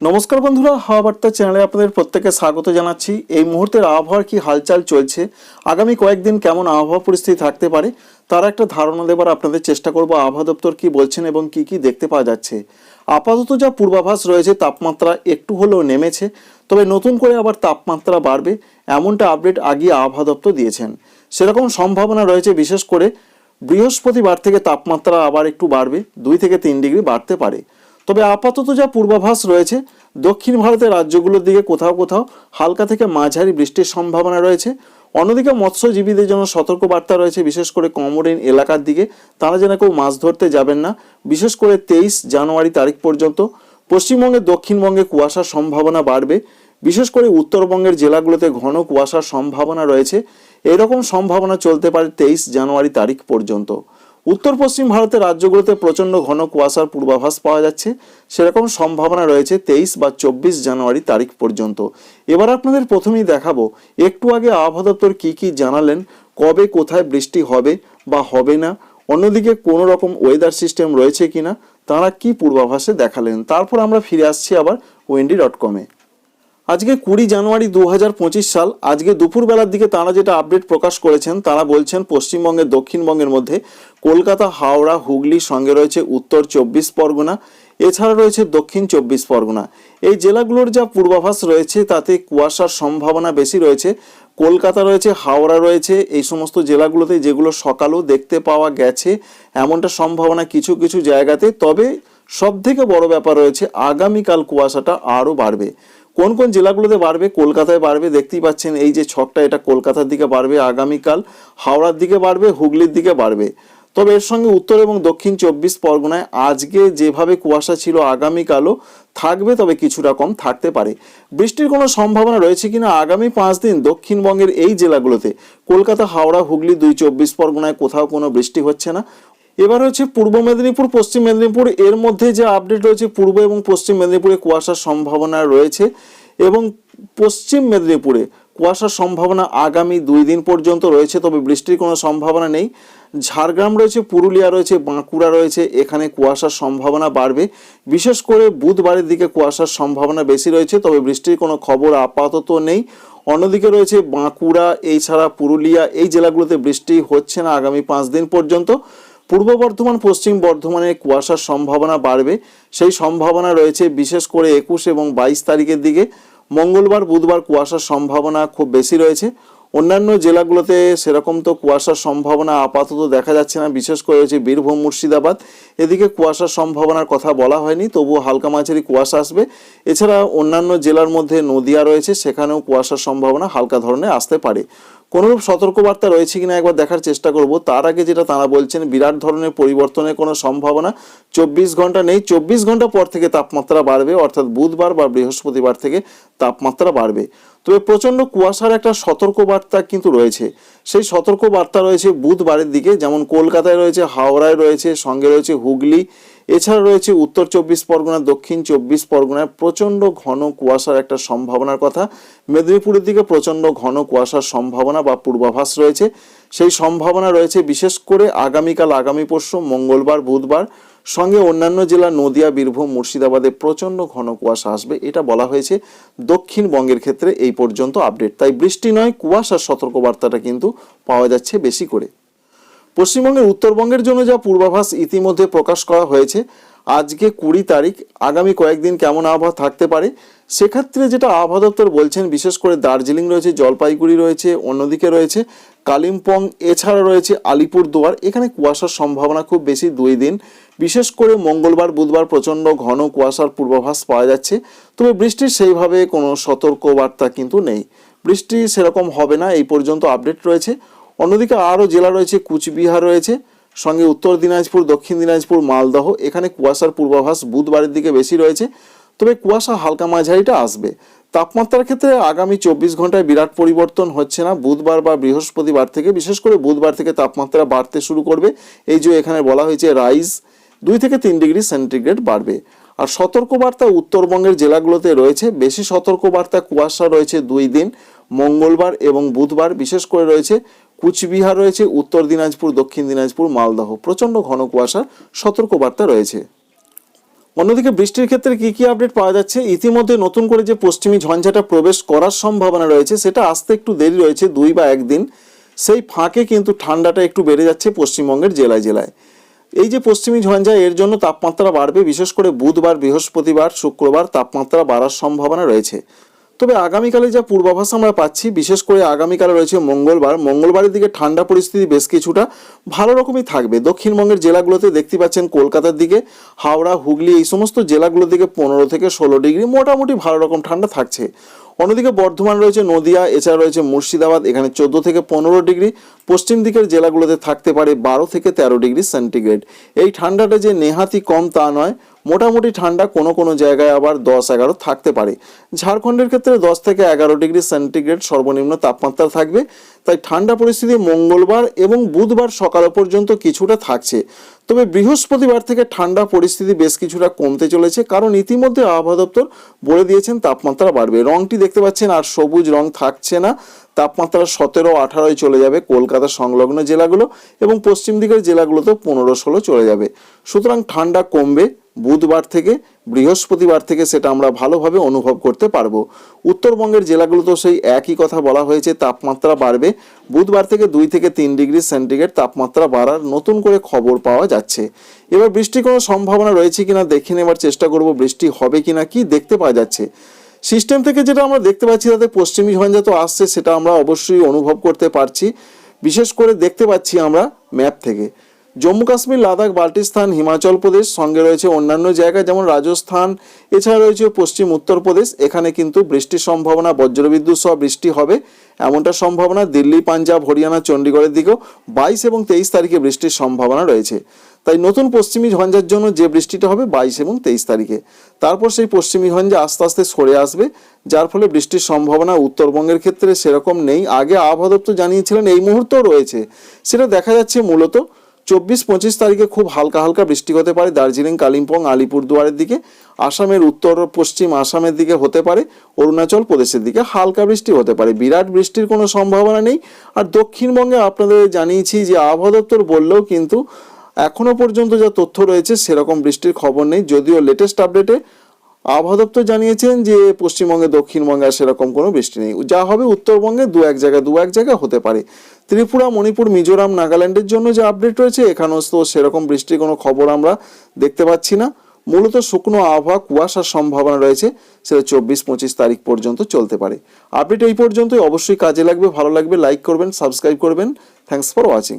নমস্কার বন্ধুরা, হাওয়া বার্তা চ্যানেলে আপনাদের প্রত্যেকে স্বাগত জানাচ্ছি। এই মুহূর্তের আবহাওয়ার কি হালচাল চলছে, আগামী কয়েকদিন কেমন আবহাওয়া পরিস্থিতি থাকতে পারে, তার একটা ধারণা দেবার আপনাদের চেষ্টা করব। আবহাওয়া দপ্তর কি বলছেন এবং কি কি দেখতে পাওয়া যাচ্ছে। আপাতত যা পূর্বাভাস রয়েছে, তাপমাত্রা একটু হলেও নেমেছে, তবে নতুন করে আবার তাপমাত্রা বাড়বে, এমনটা আপডেট আগে আবহাওয়া দপ্তর দিয়েছেন। সেরকম সম্ভাবনা রয়েছে, বিশেষ করে বৃহস্পতিবার থেকে তাপমাত্রা আবার একটু বাড়বে, দুই থেকে তিন ডিগ্রি বাড়তে পারে। তবে আপাতত যা পূর্বাভাস রয়েছে, দক্ষিণ ভারতের রাজ্যগুলোর দিকে কোথাও কোথাও হালকা থেকে মাঝারি বৃষ্টির সম্ভাবনা রয়েছে। অন্যদিকে মৎস্যজীবীদের জন্য সতর্ক বার্তা রয়েছে, বিশেষ করে কমরিন এলাকার দিকে। তারা যেন কেউ মাছ ধরতে যাবেন না। বিশেষ করে তেইশ জানুয়ারি তারিখ পর্যন্ত পশ্চিমবঙ্গে দক্ষিণবঙ্গে কুয়াশার সম্ভাবনা বাড়বে। বিশেষ করে উত্তরবঙ্গের জেলাগুলোতে ঘন কুয়াশার সম্ভাবনা রয়েছে। এরকম সম্ভাবনা চলতে পারে তেইশ জানুয়ারি তারিখ পর্যন্ত। উত্তর পশ্চিম ভারতের রাজ্যগুলোতে প্রচণ্ড ঘন কুয়াশার পূর্বাভাস পাওয়া যাচ্ছে। সেরকম সম্ভাবনা রয়েছে তেইশ বা চব্বিশ জানুয়ারি তারিখ পর্যন্ত। এবার আপনাদের প্রথমেই দেখাবো, একটু আগে আবহাওয়া দপ্তর কী কী জানালেন, কবে কোথায় বৃষ্টি হবে বা হবে না, অন্যদিকে কোনো রকম ওয়েদার সিস্টেম রয়েছে কিনা, তারা কি পূর্বাভাসে দেখালেন। তারপর আমরা ফিরে আসছি আবার ওয়েন্ডি ডট কমে আজকে কুড়ি জানুয়ারি দু হাজার পঁচিশ সাল, আজকে দুপুরবেলার দিকে তারা যেটা আপডেট প্রকাশ করেছেন, তারা বলছেন পশ্চিমবঙ্গের, দক্ষিণবঙ্গের মধ্যে কলকাতা, হাওড়া, হুগলি সঙ্গে রয়েছে উত্তর চব্বিশ পরগনা, এছাড়া রয়েছে দক্ষিণ চব্বিশ পরগনা। এই জেলাগুলোর যা পূর্বাভাস রয়েছে, তাতে কুয়াশার সম্ভাবনা বেশি রয়েছে। কলকাতা রয়েছে, হাওড়া রয়েছে, এই সমস্ত জেলাগুলোতে যেগুলো সকালেও দেখতে পাওয়া গেছে, এমনটা সম্ভাবনা কিছু কিছু জায়গাতে। তবে সব থেকে বড় ব্যাপার রয়েছে, আগামীকাল কুয়াশাটা আরও বাড়বে। কোন কোন জেলাগুলোতে বাড়বে? কলকাতায় বাড়বে, দেখতেই পাচ্ছেন এই যে ছকটা, এটা কলকাতার দিকে বাড়বে, আগামীকাল হাওড়ার দিকে বাড়বে, হুগলির দিকে বাড়বে। তবে এর সঙ্গে উত্তর এবং দক্ষিণ চব্বিশ পরগনায় আজকে যেভাবে কুয়াশা ছিল আগামীকালও থাকবে, তবে কিছুটা কম থাকতে পারে। বৃষ্টির কোনো সম্ভাবনা রয়েছে কিনা আগামী পাঁচ দিন দক্ষিণবঙ্গের এই জেলাগুলোতে? কলকাতা, হাওড়া, হুগলি, দুই চব্বিশ পরগনায় কোথাও কোনো বৃষ্টি হচ্ছে না। এবার হচ্ছে পূর্ব মেদিনীপুর, পশ্চিম মেদিনীপুর, এর মধ্যে যে আপডেট রয়েছে, পূর্ব এবং পশ্চিম মেদিনীপুরে কুয়াশার সম্ভাবনা রয়েছে এবং পশ্চিম মেদিনীপুরে কুয়াশার সম্ভাবনা আগামী দুই দিন পর্যন্ত রয়েছে, তবে বৃষ্টির কোনো সম্ভাবনা নেই। ঝাড়গ্রাম রয়েছে, পুরুলিয়া রয়েছে, বাঁকুড়া রয়েছে, এখানে কুয়াশার সম্ভাবনা বাড়বে। বিশেষ করে বুধবারের দিকে কুয়াশার সম্ভাবনা বেশি রয়েছে, তবে বৃষ্টির কোনো খবর আপাতত নেই। অন্যদিকে রয়েছে বাঁকুড়া, এছাড়া পুরুলিয়া, এই জেলাগুলোতে বৃষ্টি হচ্ছে না আগামী পাঁচ দিন পর্যন্ত। পূর্ব বর্ধমান, পশ্চিম বর্ধমানে কুয়াশার সম্ভাবনা বাড়বে। সেই সম্ভাবনা রয়েছে বিশেষ করে একুশ এবং বাইশ তারিখের দিকে। মঙ্গলবার, বুধবার কুয়াশার সম্ভাবনা খুব বেশি রয়েছে। অন্যান্য জেলাগুলোতে সেরকম তো কুয়াশার সম্ভাবনা আপাতত দেখা যাচ্ছে না। বিশেষ করে রয়েছে বীরভূম, মুর্শিদাবাদ। এদিকে কুয়াশার সম্ভাবনার কথা বলা হয়নি, তবুও হালকা মাঝারি কুয়াশা আসবে। এছাড়া অন্যান্য জেলার মধ্যে নদিয়া রয়েছে, সেখানেও কুয়াশার সম্ভাবনা হালকা ধরনের আসতে পারে। কোনোরূপ সতর্কবার্তা রয়েছে কিনা একবার দেখার চেষ্টা করব। তার আগে যেটা তারা বলছেন, বিরাট ধরনের পরিবর্তনের কোনো সম্ভাবনা চব্বিশ ঘণ্টা নেই। চব্বিশ ঘণ্টা পর থেকে তাপমাত্রা বাড়বে, অর্থাৎ বুধবার বা বৃহস্পতিবার থেকে তাপমাত্রা বাড়বে। তবে প্রচণ্ড কুয়াশার একটা সতর্কবার্তা কিন্তু রয়েছে। সেই সতর্কবার্তা রয়েছে বুধবারের দিকে, যেমন কলকাতায় রয়েছে, হাওড়ায় রয়েছে, সঙ্গে রয়েছে হুগলি এছাড়া রয়েছে উত্তর চব্বিশ পরগনা, দক্ষিণ চব্বিশ পরগনায় প্রচণ্ড ঘন কুয়াশার একটা সম্ভাবনার কথা। মেদিনীপুরের দিকে প্রচণ্ড ঘন কুয়াশার সম্ভাবনা বা পূর্বাভাস রয়েছে। সেই সম্ভাবনা রয়েছে বিশেষ করে আগামীকাল, আগামী পরশু, মঙ্গলবার, বুধবার। সঙ্গে অন্যান্য জেলা নদিয়া, বীরভূম, মুর্শিদাবাদে প্রচণ্ড ঘন কুয়াশা আসবে। এটা বলা হয়েছে দক্ষিণবঙ্গের ক্ষেত্রে এই পর্যন্ত আপডেট। তাই বৃষ্টি নয়, কুয়াশার সতর্কবার্তাটা কিন্তু পাওয়া যাচ্ছে বেশি করে। পশ্চিমবঙ্গের উত্তরবঙ্গের জন্য যা পূর্বাভাস ইতিমধ্যে প্রকাশ করা হয়েছে, আজকে কুড়ি তারিখ, আগামী কয়েকদিন কেমন আবহাওয়া থাকতে পারে, সেক্ষেত্রে যেটা আবহাওয়া দপ্তর বলছেন, বিশেষ করে দার্জিলিং রয়েছে, জলপাইগুড়ি রয়েছে, অন্যদিকে রয়েছে কালিম্পং, এছাড়া রয়েছে আলিপুরদুয়ার, এখানে কুয়াশার সম্ভাবনা খুব বেশি দুই দিন। বিশেষ করে মঙ্গলবার, বুধবার প্রচণ্ড ঘন কুয়াশার পূর্বাভাস পাওয়া যাচ্ছে, তবে বৃষ্টির সেইভাবে কোনো সতর্কবার্তা কিন্তু নেই। বৃষ্টি সেরকম হবে না, এই পর্যন্ত আপডেট রয়েছে। অন্যদিকে আরও জেলা রয়েছে, কুচবিহার রয়েছে, সঙ্গে উত্তর দিনাজপুর, দক্ষিণ দিনাজপুর, মালদহ, এখানে কুয়াশার পূর্বাভাস বুধবারের দিকে বেশি রয়েছে, তবে কুয়াশা হালকা মাঝারিটা আসবে। তাপমাত্রার ক্ষেত্রে আগামী চব্বিশ ঘন্টায় বিরাট পরিবর্তন হচ্ছে না, বুধবার বা বৃহস্পতিবার থেকে, বিশেষ করে বুধবার থেকে তাপমাত্রা বাড়তে শুরু করবে, এই যে এখানে বলা হয়েছে রাইজ, দুই থেকে তিন ডিগ্রি সেন্টিগ্রেড বাড়বে। আর সতর্কবার্তা উত্তরবঙ্গের জেলাগুলোতে রয়েছে, বেশি সতর্কবার্তা কুয়াশা রয়েছে দুই দিন, মঙ্গলবার এবং বুধবার বিশেষ করে রয়েছে কুচবিহার রয়েছে, উত্তর দিনাজপুর, দক্ষিণ দিনাজপুর, মালদহ। প্রচণ্ড ঘন কুয়াশার সতর্কবার্তা রয়েছে। অন্যদিকে বৃষ্টির ক্ষেত্রে কি কি আপডেট পাওয়া যাচ্ছে? ইতিমধ্যে নতুন করে যে পশ্চিমী ঝঞ্ঝাটা প্রবেশ করার সম্ভাবনা রয়েছে, সেটা আসতে একটু দেরি রয়েছে, দুই বা একদিন। সেই ফাঁকে কিন্তু ঠান্ডাটা একটু বেড়ে যাচ্ছে পশ্চিমবঙ্গের জেলায় জেলায়। এই যে পশ্চিমী ঝঞ্ঝা, এর জন্য তাপমাত্রা বাড়বে, বিশেষ করে বুধবার, বৃহস্পতিবার, শুক্রবার তাপমাত্রা বাড়ার সম্ভাবনা রয়েছে। তবে আগামীকালে যা পূর্বাভাস আমরা পাচ্ছি, বিশেষ করে আগামীকালে রয়েছে মঙ্গলবার। মঙ্গলবারের দিকে ঠান্ডা পরিস্থিতি বেশ কিছুটা ভালো রকমই থাকবে। দক্ষিণবঙ্গের জেলাগুলোতে দেখতে পাচ্ছেন কলকাতার দিকে, হাওড়া, হুগলি এই সমস্ত জেলাগুলোর দিকে পনেরো থেকে ষোলো ডিগ্রি। মোটামুটি ভালো রকম ঠান্ডা থাকছে। অন্যদিকে বর্ধমান রয়েছে নদিয়া, এছাড়া রয়েছে মুর্শিদাবাদ, এখানে চোদ্দ থেকে পনেরো ডিগ্রি। পশ্চিম দিকের জেলাগুলোতে থাকতে পারে বারো থেকে তেরো ডিগ্রি সেন্টিগ্রেড। এই ঠান্ডাটা যে নেহাতি কম তা নয়, মোটামুটি ঠান্ডা কোনো কোনো জায়গায় আবার দশ এগারো থাকতে পারে। ঝাড়খণ্ডের ক্ষেত্রে দশ থেকে এগারো ডিগ্রি সেন্টিগ্রেড সর্বনিম্ন তাপমাত্রা থাকবে। তাই ঠান্ডা পরিস্থিতি মঙ্গলবার এবং বুধবার সকাল পর্যন্ত কিছুটা থাকছে। তবে বৃহস্পতিবার থেকে ঠান্ডা পরিস্থিতি বেশ কিছুটা কমতে চলেছে, কারণ ইতিমধ্যে আবহাওয়া দপ্তর বলে দিয়েছেন তাপমাত্রা বাড়বে। রংটি দেখতে পাচ্ছেন আর সবুজ রং থাকছে না। তাপমাত্রা সতেরো, আঠারোয় চলে যাবে কলকাতা সংলগ্ন জেলাগুলো এবং পশ্চিম দিকের জেলাগুলোতেও পনেরো, ষোলো চলে যাবে। সুতরাং ঠান্ডা কমবে। বুধবার থেকে, বৃহস্পতিবার থেকে সেটা আমরা ভালোভাবে অনুভব করতে পারব। উত্তরবঙ্গের জেলাগুলোতেও সেই একই কথা বলা হয়েছে, তাপমাত্রা বাড়বে। বুধবার থেকে দুই থেকে তিন ডিগ্রি সেন্টিগ্রেড তাপমাত্রা বাড়ার নতুন করে খবর পাওয়া যাচ্ছে। এবার বৃষ্টির কোনো সম্ভাবনা রয়েছে কিনা দেখে নেবার চেষ্টা করব, বৃষ্টি হবে কিনা কি দেখতে পাওয়া যাচ্ছে। সিস্টেম থেকে যেটা আমরা দেখতে পাচ্ছি, তাতে পশ্চিমী ঝঞ্ঝা তো আসছে, সেটা আমরা অবশ্যই অনুভব করতে পারছি। বিশেষ করে দেখতে পাচ্ছি আমরা ম্যাপ থেকে। জম্মু কাশ্মীর, লাদাখ, বাল্টিস্তান, হিমাচল প্রদেশ সঙ্গে রয়েছে অন্যান্য জায়গা যেমন রাজস্থান। এছাড়া রয়েছে পশ্চিম উত্তরপ্রদেশ এখানে কিন্তু বৃষ্টির সম্ভাবনা, বজ্রবিদ্যুৎ সহ বৃষ্টি হবে। এমনটা সম্ভাবনা দিল্লি, পাঞ্জাব, হরিয়ানা, চণ্ডীগড়ের দিকেও বাইশ এবং তেইশ তারিখে বৃষ্টির সম্ভাবনা রয়েছে। তাই নতুন পশ্চিমী ঝঞ্ঝার জন্য যে বৃষ্টিটা হবে বাইশ এবং তেইশ তারিখে। তারপর সেই পশ্চিমী ঝঞ্ঝা আস্তে আস্তে সরে আসবে, যার ফলে বৃষ্টির সম্ভাবনা উত্তরবঙ্গের ক্ষেত্রে সেরকম নেই। আগে আবহাওয়া দপ্তর জানিয়েছিলেন এই মুহূর্তেও রয়েছে। সেটা দেখা যাচ্ছে মূলত চব্বিশ পঁচিশ তারিখে খুব হালকা হালকা বৃষ্টি হতে পারে। দার্জিলিং, কালিম্পং, আলিপুরদুয়ারের দিকে, আসামের উত্তর, পশ্চিম আসামের দিকে হতে পারে। অরুণাচল প্রদেশের দিকে হালকা বৃষ্টি হতে পারে। বিরাট বৃষ্টির কোনো সম্ভাবনা নেই। আর দক্ষিণবঙ্গে আপনাদের জানিয়েছি যে আবহাওয়া দপ্তর বললেও কিন্তু এখনও পর্যন্ত যা তথ্য রয়েছে সেরকম বৃষ্টির খবর নেই। যদিও লেটেস্ট আপডেটে আবহাওয়া দপ্তর জানিয়েছেন যে পশ্চিমবঙ্গে, দক্ষিণবঙ্গে আর সেরকম কোনো বৃষ্টি নেই। যা হবে উত্তরবঙ্গে দু এক জায়গায়, দু এক জায়গায় হতে পারে। ত্রিপুরা, মণিপুর, মিজোরাম, নাগাল্যান্ডের জন্য যে আপডেট রয়েছে এখানেও তো সেরকম বৃষ্টির কোনো খবর আমরা দেখতে পাচ্ছি না। মূলত শুকনো আবহাওয়া, কুয়াশার সম্ভাবনা রয়েছে, সেটা চব্বিশ, পঁচিশ তারিখ পর্যন্ত চলতে পারে। আপডেট এই পর্যন্তই। অবশ্যই কাজে লাগবে, ভালো লাগবে লাইক করবেন সাবস্ক্রাইব করবেন। Thanks for watching